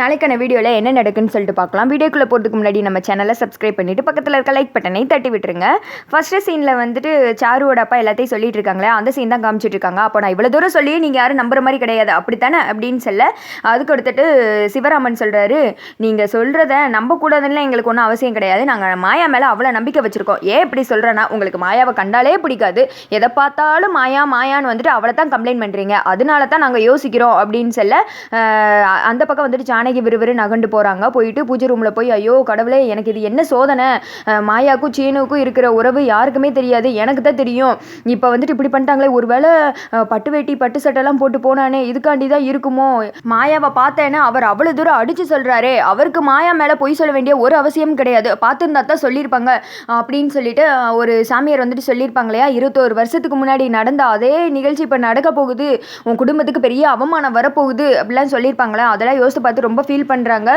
நாளைக்கான வீடியோவில் என்ன நடக்குன்னு சொல்லிட்டு பார்க்கலாம். வீடியோக்குள்ளே போகிறதுக்கு முன்னாடி நம்ம சேனலை சப்ஸ்கிரைப் பண்ணிவிட்டு பக்கத்தில் இருக்க லைக் பட்டனை தட்டி விட்டுருங்க. ஃபஸ்ட்டு சீனில் வந்துட்டு சாருவோட அப்பா எல்லாத்தையும் சொல்லிட்டு இருக்காங்களே அந்த சீன் தான் காமிச்சிட்டு இருக்காங்க. அப்போ நான் இவ்வளோ தூரம் சொல்லி நீங்கள் யாரும் நம்புற மாதிரி கிடையாது. அப்படித்தானே? அப்படின்னு சொல்ல அதுக்கு அடுத்துட்டு சிவராமன் சொல்கிறாரு நீங்கள் சொல்கிறத நம்பக்கூடாதுன்னு எங்களுக்கு ஒன்றும் அவசியம் கிடையாது. நாங்கள் மாயா மேலே அவ்வளோ நம்பிக்கை வச்சுருக்கோம். ஏன் இப்படி சொல்கிறேன்னா உங்களுக்கு மாயாவை கண்டாலே பிடிக்காது. எதை பார்த்தாலும் மாயா மாயான்னு வந்துட்டு அவளை தான் கம்ப்ளைண்ட் பண்ணுறீங்க அதனால தான் நாங்கள் யோசிக்கிறோம். அப்படின்னு சொல்ல அந்த பக்கம் வந்துட்டு ஜானகி விறுவிறு நகண்டு போகிறாங்க போயிட்டு பூஜை ரூமில் போய் ஐயோ கடவுளே எனக்கு இது என்ன சோதனை? மாயாவுக்கும் சீனுவுக்கும் இருக்கிற உறவு யாருக்குமே தெரியாது. எனக்கு தான் தெரியும். இப்போ வந்துட்டு இப்படி பண்ணிட்டாங்களே ஒருவேளை பட்டு வேட்டி பட்டு சட்டைலாம் போட்டு போனானே இதுக்காண்டி தான் இருக்குமோ? மாயாவை பார்த்தேன்னா அவர் அவ்வளோ தூரம் அடித்து சொல்கிறாரே அவருக்கு மாயா மேலே பொய் சொல்ல வேண்டிய ஒரு அவசியம் கிடையாது. பார்த்துருந்தா தான் சொல்லியிருப்பாங்க. அப்படின்னு சொல்லிட்டு ஒரு சாமியார் வந்துட்டு சொல்லியிருப்பாங்க இல்லையா? இருபத்தோரு வருஷத்துக்கு முன்னாடி நடந்த அதே நிகழ்ச்சி இப்போ நடக்க போகுது. உன் குடும்பத்துக்கு பெரிய அவமானம் வரப்போகுது அப்படிலாம் சொல்லியிருப்பாங்களே அதெல்லாம் யோசித்து பார்த்து ரொம்ப ஃபீல் பண்ணுறாங்க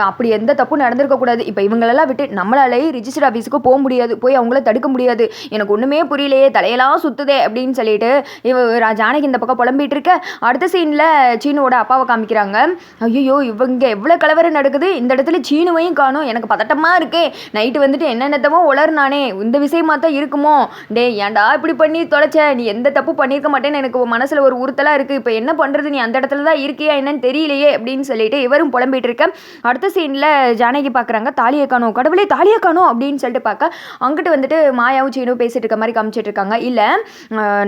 அப்படி எந்த தப்பும் நடந்திருக்கக்கூடாது இப்போ இவங்களெல்லாம் விட்டு நம்மளாலே ரிஜிஸ்டர் ஆஃபீஸுக்கு போக முடியாது. போய் அவங்கள தடுக்க முடியாது. எனக்கு ஒன்றுமே புரியலையே தலையெல்லாம் சுற்றுதே அப்படின்னு சொல்லிட்டு இவ ரா- ஜானகி இந்த பக்கம் புலம்பிட்டு இருக்க. அடுத்த சீனில் சீனுவோட அப்பாவை காமிக்கிறாங்க. ஐயோ இவங்க எவ்வளோ கலவரம் நடக்குது. இந்த இடத்துல சீனுவையும் காணும். எனக்கு பதட்டமாக இருக்கே. நைட்டு வந்துட்டு என்னென்னத்தமோ உளர்னானே இந்த விஷயமா தான் இருக்குமோ? டே ஏன்டா இப்படி பண்ணி தொலைச்ச? நீ எந்த தப்பு பண்ணியிருக்க மாட்டேன்னு எனக்கு மனசில் ஒரு உறுத்தலாக இருக்குது இப்போ என்ன பண்ணுறது நீ அந்த இடத்துல தான் இருக்கியா என்னன்னு தெரியலையே அப்படின்னு சொல்லிட்டு இவரும் புலம்பிட்டு இருக்க அடுத்த சீனில் ஜானகி பார்க்குறாங்க தாலியை காணும் கடவுளே தாலியை காணும் அப்படின்னு சொல்லிட்டு பார்க்க அங்கிட்டு வந்துட்டு மாயாவும் சீனும் பேசிட்டு இருக்க மாதிரி காமிச்சிட்டு இருக்காங்க. இல்லை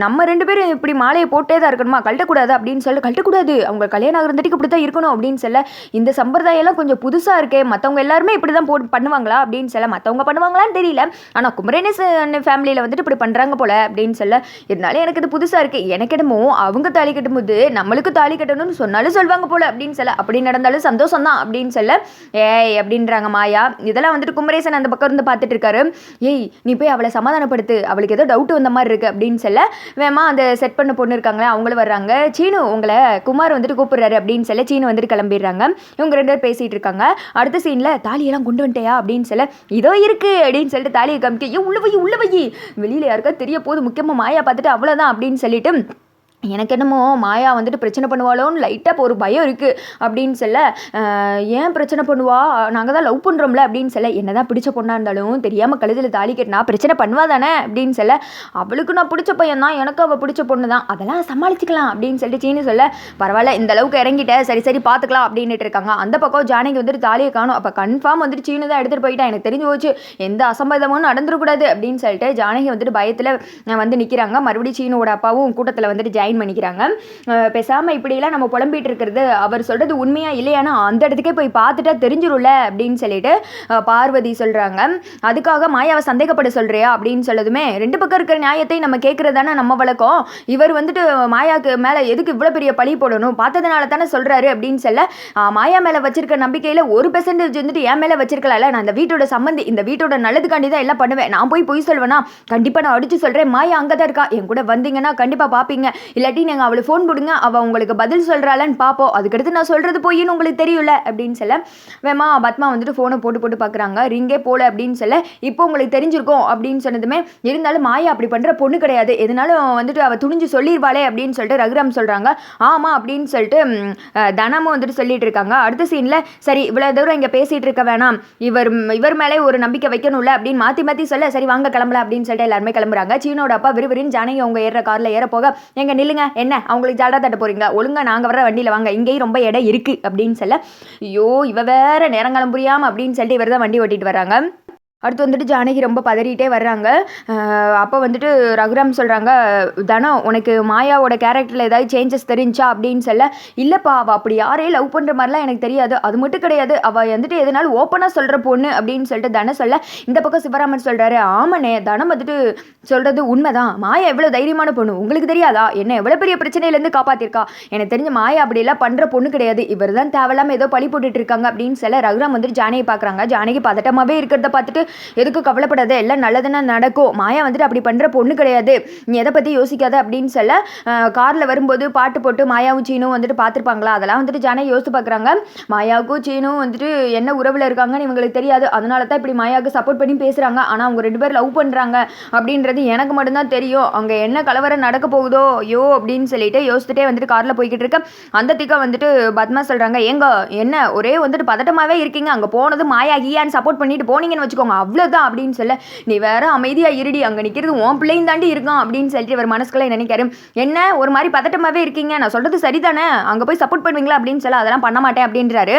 நம்ம ரெண்டு பேரும் இப்படி மாலையை போட்டே தான் இருக்கணுமா? கழட்டக்கூடாது அப்படின்னு சொல்லிட்டு கழட்டக்கூடாது. அவங்க கல்யாணம் ஆகிறதுக்கு இப்படி தான் இருக்கணும் அப்படின்னு சொல்ல இந்த சம்பிரதாயம்லாம் கொஞ்சம் புதுசாக இருக்கே மற்றவங்க எல்லாருமே இப்படி தான் போட்டு பண்ணுவாங்களா அப்படின்னு சொல்ல மற்றவங்க பண்ணுவாங்களான்னு தெரியல. ஆனால் குமரேனஸ் ஃபேமிலியில் வந்துட்டு இப்படி பண்ணுறாங்க போல அப்படின்னு சொல்ல இருந்தாலும் எனக்கு இது புதுசாக இருக்குது எனக்கு என்னமோ அவங்க தாலி கட்டும்போது நம்மளுக்கு தாலி கட்டணும்னு சொன்னாலும் சொல்லுவாங்க போல அப்படின்னு சொல்ல அப்படி நடந்தாலும் சந்தோஷம் தான் அப்படின்னு சொல்ல ஏய் அப்படின்றாங்க மாயா. இதெல்லாம் வந்துட்டு குமரேசன் அந்த பக்கம் இருந்து பார்த்துட்டு இருக்காரு. ஏய் நீ போய் அவளை சமாதானப்படுத்து. அவளுக்கு ஏதோ டவுட் வந்த மாதிரி இருக்கு. அப்படின்னு சொல்ல வேமா அந்த செட் பண்ண பொண்ணு இருக்காங்களே அவங்களும் வர்றாங்க. சீனு உங்களை குமார் வந்துட்டு கூப்பிடுறாரு. அப்படின்னு சொல்ல சீனு வந்துட்டு கிளம்பிடுறாங்க. இவங்க ரெண்டு பேர் பேசிட்டு இருக்காங்க. அடுத்த சீனில் தாலியெல்லாம் கொண்டு வந்துட்டியா? அப்படின்னு சொல்ல இதோ இருக்கு. அப்படின்னு சொல்லிட்டு தாலியை காமிக்க "ஏய், உள்ள வை உள்ள வை. வெளியில யாருக்கா தெரிய போது முக்கியமாக மாயா பார்த்துட்டு அவ்வளோதான் அப்படின்னு சொல்லிட்டு எனக்கு என்னமோ மாயா வந்துட்டு பிரச்சனை பண்ணுவாளோன்னு லைட்டாக இப்போ ஒரு பயம் இருக்குது அப்படின்னு சொல்ல ஏன் பிரச்சனை பண்ணுவா? நாங்கள் தான் லவ் பண்ணுறோம்ல அப்படின்னு சொல்ல என்ன தான் பிடிச்ச பொண்ணாக இருந்தாலும் தெரியாமல் கழுதில் தாலி கட்டினா பிரச்சனை பண்ணுவா தானே? அப்படின்னு சொல்ல அவளுக்கு நான் பிடிச்ச பையன் தான் எனக்கு அவள் பிடிச்ச பொண்ணு தான். அதெல்லாம் சமாளிச்சுக்கலாம் அப்படின்னு சொல்லிட்டு சீனு சொல்ல பரவாயில்ல இந்த அளவுக்கு இறங்கிட்ட சரி சரி பார்த்துக்கலாம் அப்படின்னுட்டு இருக்காங்க. அந்த பக்கம் ஜானகி வந்துட்டு தாலியை காணும். அப்போ கன்ஃபார்ம் வந்துட்டு சீனு தான் எடுத்துகிட்டு போயிட்டா. எனக்கு தெரிஞ்சு போச்சு எந்த அசம்பதமும் நடந்துடக்கூடாது அப்படின்னு சொல்லிட்டு ஜானகி வந்துட்டு பயத்தில் வந்து நிற்கிறாங்க மறுபடியும் சீனோட அப்பாவும் கூட்டத்தில் வந்துட்டு ஜாயின் பண்ணிக்கிறாங்க. பேசாமல் பேசாம இப்படியெல்லாம் நம்ம புலம்பிட்டு இருக்கிறது அவர் சொல்றது உண்மையா இல்லையானா அந்த இடத்துக்கே போய் பார்த்துட்டா தெரிஞ்சிரும்ல அப்படின்னு சொல்லிட்டு பார்வதி சொல்றாங்க. அதுக்காக மாயாவை சந்தேகப்பட சொல்றியா அப்படின்னு சொல்லதுமே ரெண்டு பக்கம் இருக்கிற நியாயத்தை நம்ம கேட்கறது தானே நம்ம வழக்கம். இவர் வந்துட்டு மாயாக்கு மேலே எதுக்கு இவ்வளோ பெரிய பழி போடணும்? பார்த்ததுனால தானே சொல்றாரு அப்படின்னு சொல்ல மாயா மேலே வச்சிருக்க நம்பிக்கையில் ஒரு பெர்சன்டேஜ் வந்துட்டு என் மேலே வச்சிருக்கலாம்ல நான் இந்த வீட்டோட சம்மந்தி இந்த வீட்டோட நல்லதுக்காண்டி தான் எல்லாம் பண்ணுவேன். நான் போய் பொய் சொல்வேனா? கண்டிப்பாக நான் அடிச்சு சொல்கிறேன் மாயா அங்கே தான் இருக்கா? என் கூட வந்தீங்கன்னா கண்டிப்பாக பார்ப்பீங்க இல்லாட்டி நீங்கள் அவளை ஃபோன் போடுங்க அவள் உங்களுக்கு பதில் சொல்கிறாளான்னு பார்ப்போம் அதுக்கடுத்து நான் சொல்கிறது போயின்னு உங்களுக்கு தெரியும்ல அப்படின்னு சொல்ல வேமா பத்மா வந்துட்டு ஃபோனை போட்டு போட்டு பார்க்குறாங்க ரிங்கே போல அப்படின்னு சொல்ல இப்போ உங்களுக்கு தெரிஞ்சிருக்கும் அப்படின்னு சொன்னதுமே இருந்தாலும் மாயா அப்படி பண்ணுற பொண்ணு கிடையாது. எதனாலும் வந்துட்டு அவள் துணிஞ்சு சொல்லிடுவாளே அப்படின்னு சொல்லிட்டு ரகுராம் சொல்கிறாங்க ஆமாம் அப்படின்னு சொல்லிட்டு தனமும் வந்துட்டு சொல்லிட்டு இருக்காங்க. அடுத்த சீனில் சரி இவ்வளோ தூரம் இங்கே பேசிகிட்டு இருக்க வேணாம். இவர் இவர் மேலே ஒரு நம்பிக்கை வைக்கணும்ல அப்படின்னு மாற்றி மாற்றி சொல்ல சரி வாங்க கிளம்பலாம் அப்படின்னு சொல்லிட்டு எல்லாருமே கிளம்புறாங்க. சீனோட அப்பா விறுவிறுன்னு ஜானகி அவங்க ஏற காரில் ஏற போக எங்கள் எங்க நில்லுங்க என்ன? அவங்களுக்கு ஜாடா தட்ட போகிறீங்க ஒழுங்காக நாங்கள் வர வண்டியில் வாங்க. இங்கேயும் ரொம்ப இடம் இருக்கு அப்படின்னு சொல்ல ஐயோ இவ வேற நேரங்காலம் புரியாம அப்படின்னு சொல்லிட்டு இவர் தான் வண்டி ஓட்டிட்டு வராங்க அடுத்து வந்துட்டு ஜானகி ரொம்ப பதறிட்டே வர்றாங்க. அப்போ வந்துட்டு ரகுராம் சொல்கிறாங்க தனம் உனக்கு மாயாவோட கேரக்டரில் ஏதாவது சேஞ்சஸ் தெரிஞ்சா? அப்படின்னு சொல்ல இல்லைப்பா அவள் அப்படி யாரையும் லவ் பண்ணுற மாதிரிலாம் எனக்கு தெரியாது. அது மட்டும் கிடையாது. அவள் வந்துட்டு எதனாலும் ஓப்பனாக சொல்கிற பொண்ணு. அப்படின்னு சொல்லிட்டு தனம் சொல்ல இந்த பக்கம் சிவராமன் சொல்கிறாரு ஆமாண்ணே தனம் வந்துட்டு சொல்கிறது உண்மைதான். மாயா எவ்வளோ தைரியமான பொண்ணு? உங்களுக்கு தெரியாதா? என்ன எவ்வளோ பெரிய பிரச்சனையிலேருந்து காப்பாற்றிருக்கா எனக்கு தெரிஞ்ச மாயா அப்படியெல்லாம் பண்ணுற பொண்ணு கிடையாது. இவர் தான் தேவையில்லாமல் ஏதோ பழி போட்டுட்டு இருக்காங்க. அப்படின்னு சொல்ல ரகுராம் வந்துட்டு ஜானகி பார்க்குறாங்க ஜானகி பதட்டமாகவே இருக்கிறத பார்த்துட்டு எதுக்கும் கவலைப்படாத எல்லாம் நல்லதுன்னா நடக்கும். மாயா வந்துட்டு அப்படி பண்ணுற பொண்ணு கிடையாது. நீ எதை பற்றி யோசிக்காத அப்படின்னு சொல்ல காரில் வரும்போது பாட்டு போட்டு மாயாவும் சீனும் வந்துட்டு பார்த்துருப்பாங்களா? அதெல்லாம் வந்துட்டு ஜானகி யோசித்து பார்க்குறாங்க. மாயாவுக்கும் சீனும் வந்துட்டு என்ன உறவில் இருக்காங்கன்னு இவங்களுக்கு தெரியாது. அதனால தான் இப்படி மாயாவுக்கு சப்போர்ட் பண்ணி பேசுகிறாங்க ஆனால் அவங்க ரெண்டு பேர் லவ் பண்ணுறாங்க அப்படின்றது எனக்கு மட்டும்தான் தெரியும். அங்கே என்ன கலவரம் நடக்க போகுதோ ஐயோ அப்படின்னு சொல்லிட்டு யோசிச்சுட்டே வந்துட்டு காரில் போய்கிட்டு இருக்க. அந்த திக்கா வந்துட்டு பத்மா சொல்கிறாங்க ஏங்க என்ன ஒரே வந்துட்டு பதட்டமாகவே இருக்கீங்க. அங்கே போனது மாயா கீயான்னு சப்போர்ட் பண்ணிட்டு போனீங்கன்னு வச்சுக்கோங்க. அவ்வளோதான் அப்படின்னு சொல்ல நீ வேற அமைதியாக இருடி அங்கே நிற்கிறது உன் பிள்ளையும் தாண்டி இருக்கான் அப்படின்னு சொல்லிட்டு இவர் மனசுக்குள்ளே நினைக்காரு என்ன ஒரு மாதிரி பதட்டமாகவே இருக்கீங்க? நான் சொல்கிறது சரிதானே? அங்கே போய் சப்போர்ட் பண்ணுவீங்களா? அப்படின்னு சொல்ல அதெல்லாம் பண்ண மாட்டேன் அப்படின்றாரு.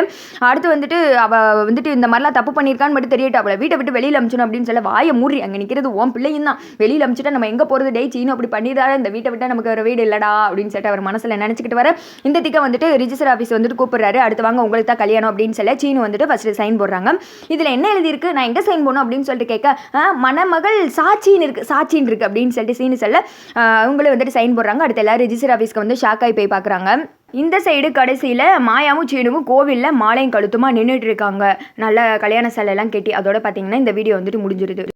அடுத்து வந்துட்டு அவள் வந்துட்டு இந்த மாதிரிலாம் தப்பு பண்ணியிருக்கான்னு மட்டும் தெரியட்டு அவளை வீட்டை விட்டு வெளியில் அமிச்சணும் அப்படின்னு சொல்ல வாயை மூடி அங்கே நிற்கிறது உன் பிள்ளையும் தான். வெளியில் அமிச்சுட்டா நம்ம எங்கே போகிறது டே சீனும் அப்படி பண்ணிடுறாரு இந்த வீட்டை விட்டால் நமக்கு ஒரு வீடு இல்லடா அப்படின்னு சொல்லிட்டு அவர் மனசில் நினச்சிக்கிட்டு வர இந்த திக்க வந்துட்டு ரிஜிஸ்டர் ஆஃபீஸ் வந்துட்டு கூப்பிடுறாரு. அடுத்து வாங்க உங்களுக்கு தான் கல்யாணம் அப்படின்னு சொல்ல சீனு வந்துட்டு ஃபஸ்ட்டு சைன் போடுறாங்க. இதில் என்ன எழுதியிருக்கு? நான் எங்கே சைன் போகணும் அப்படின்னு சொல்லிட்டு கேட்க மணமகள் சாட்சின்னு இருக்கு சாட்சின்னு இருக்கு அப்படின்னு சொல்லிட்டு சீனு சொல்ல அவங்களும் வந்துட்டு சைன் போடுறாங்க. அடுத்து எல்லாரும் ரிஜிஸ்டர் ஆஃபீஸ்க்கு வந்து ஷாக் ஆகி போய் பார்க்குறாங்க. இந்த சைடு கடைசியில் மாயாவும் சீனுவும் கோவிலில் மாலையும் கழுத்துமா நின்றுட்டு இருக்காங்க. நல்ல கல்யாண சேலையெல்லாம் கட்டி அதோட பார்த்தீங்கன்னா இந்த வீடியோ வந்துட்டு முடிஞ்சிருது.